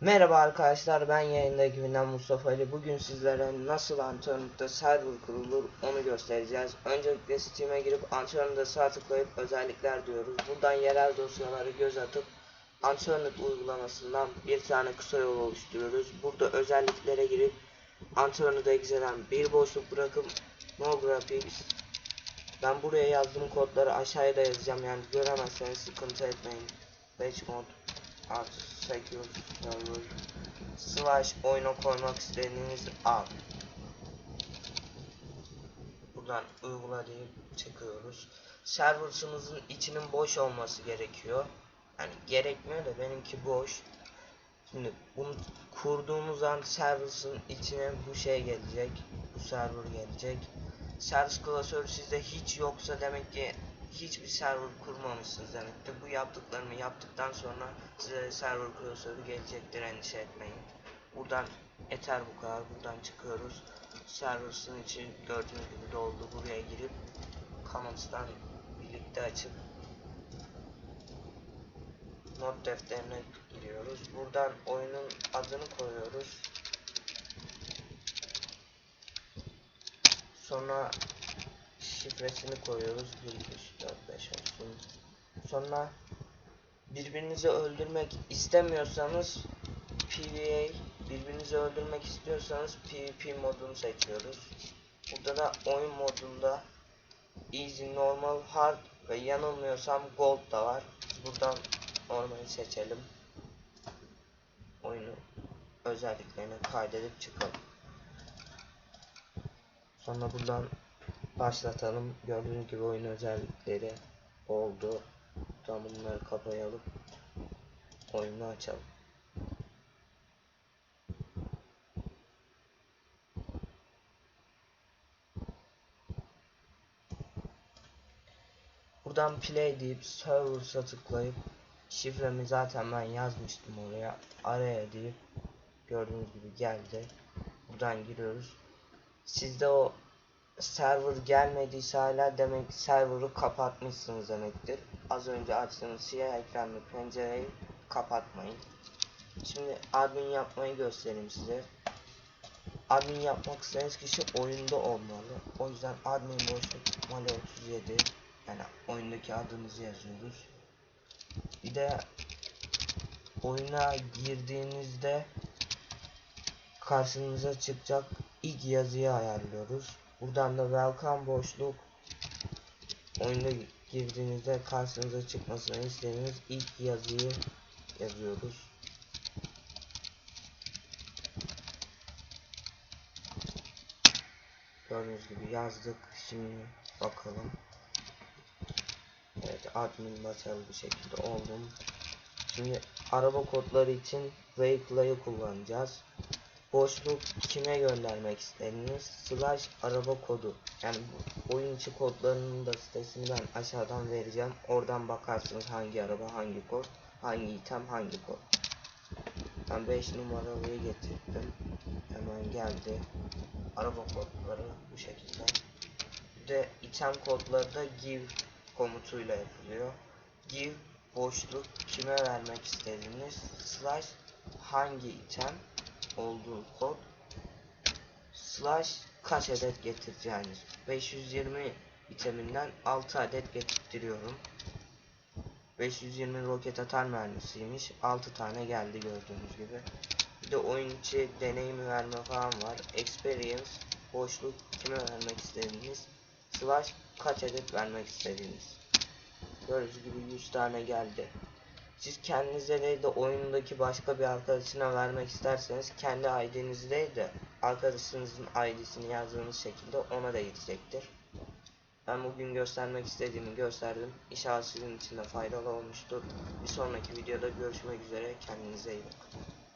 Merhaba arkadaşlar ben yayında ekibinden Mustafa Ali. Bugün sizlere nasıl Antonio'da server kurulur onu göstereceğiz. Öncelikle Steam'e girip Antonio'da sağ tıklayıp özellikler diyoruz. Buradan yerel dosyaları göz atıp Antonio uygulamasından bir tane kısa yol oluşturuyoruz. Burada özelliklere girip Antonio'da egzelen bir boşluk bırakıp No Graphics ben buraya yazdığım kodları aşağıya da yazacağım yani göremezseniz sıkıntı etmeyin. Batch mod artı secure server slash oyuna koymak istediğiniz ad. Buradan uygula deyip çıkıyoruz. Server'ımızın içinin boş olması gerekiyor. Yani gerekmiyor da benimki boş. Şimdi bunu kurduğumuz an server'ın içine bu şey gelecek. Bu server gelecek. Servis klasörü sizde hiç yoksa demek ki hiçbir server kurmamışsınız demektir. Bu yaptıklarımı yaptıktan sonra size server klasörü gelecektir endişe etmeyin. Buradan yeter bu kadar. Buradan çıkıyoruz. Server'ın içi gördüğünüz gibi doldu. Buraya girip Commons'tan birlikte açıp not defterine giriyoruz. Buradan oyunun adını koyuyoruz. Sonra şifresini koyuyoruz. 1, 2, 3, 4, 5 olsun. Sonra birbirinizi öldürmek istemiyorsanız PvA birbirinizi öldürmek istiyorsanız PvP modunu seçiyoruz. Burada da oyun modunda Easy, Normal, Hard ve yanılmıyorsam Gold da var. Buradan normali seçelim. Oyunu özelliklerini kaydedip çıkalım. Sonra buradan başlatalım. Gördüğünüz gibi oyun özellikleri oldu. Tam bunları kapayalım. Oyunu açalım. Buradan play deyip server'a tıklayıp şifremi zaten ben yazmıştım oraya. Araya deyip gördüğünüz gibi geldi. Buradan giriyoruz. Sizde o server gelmediyse hala demek server'ı kapatmışsınız demektir. Az önce açtığınız siyah ekranlı pencereyi kapatmayın. Şimdi admin yapmayı göstereyim size. Admin yapmak istediğiniz kişi oyunda olmalı. O yüzden admin boşluk mali 37 yani oyundaki adınızı yazıyoruz. Bir de oyuna girdiğinizde karşınıza çıkacak ilk yazıyı ayarlıyoruz. Buradan da welcome boşluk oyunda girdiğinizde karşınıza çıkmasını istediğiniz ilk yazıyı yazıyoruz. Gördüğünüz gibi yazdık. Şimdi bakalım. Evet admin başarılı bir şekilde oldum. Şimdi araba kodları için vehicle'ı kullanacağız. Boşluk kime göndermek istediğiniz slash araba kodu. Yani oyun içi kodlarının da sitesini ben aşağıdan vereceğim. Oradan bakarsınız hangi araba hangi kod, hangi item hangi kod. Ben 5 numaralıyı getirdim. Hemen geldi. Araba kodları bu şekilde. De item kodları da give komutuyla yapılıyor. Give boşluk kime vermek istediğiniz slash hangi item olduğu kod slash kaç adet getireceğiniz 520 iteminden 6 adet getirtiyorum. 520 roket atar mermisiymiş 6 tane geldi gördüğünüz gibi. Bir de oyun içi deneyimi verme falan var. Experience boşluk kime vermek istediğiniz slash kaç adet vermek istediğiniz. Gördüğünüz gibi 100 tane geldi siz kendinize değil de oyundaki başka bir arkadaşına vermek isterseniz kendi ID'nizi değil de arkadaşınızın ID'sini yazdığınız şekilde ona da gidecektir. Ben bugün göstermek istediğimi gösterdim. İnşallah sizin için de faydalı olmuştur. Bir sonraki videoda görüşmek üzere. Kendinize iyi bakın.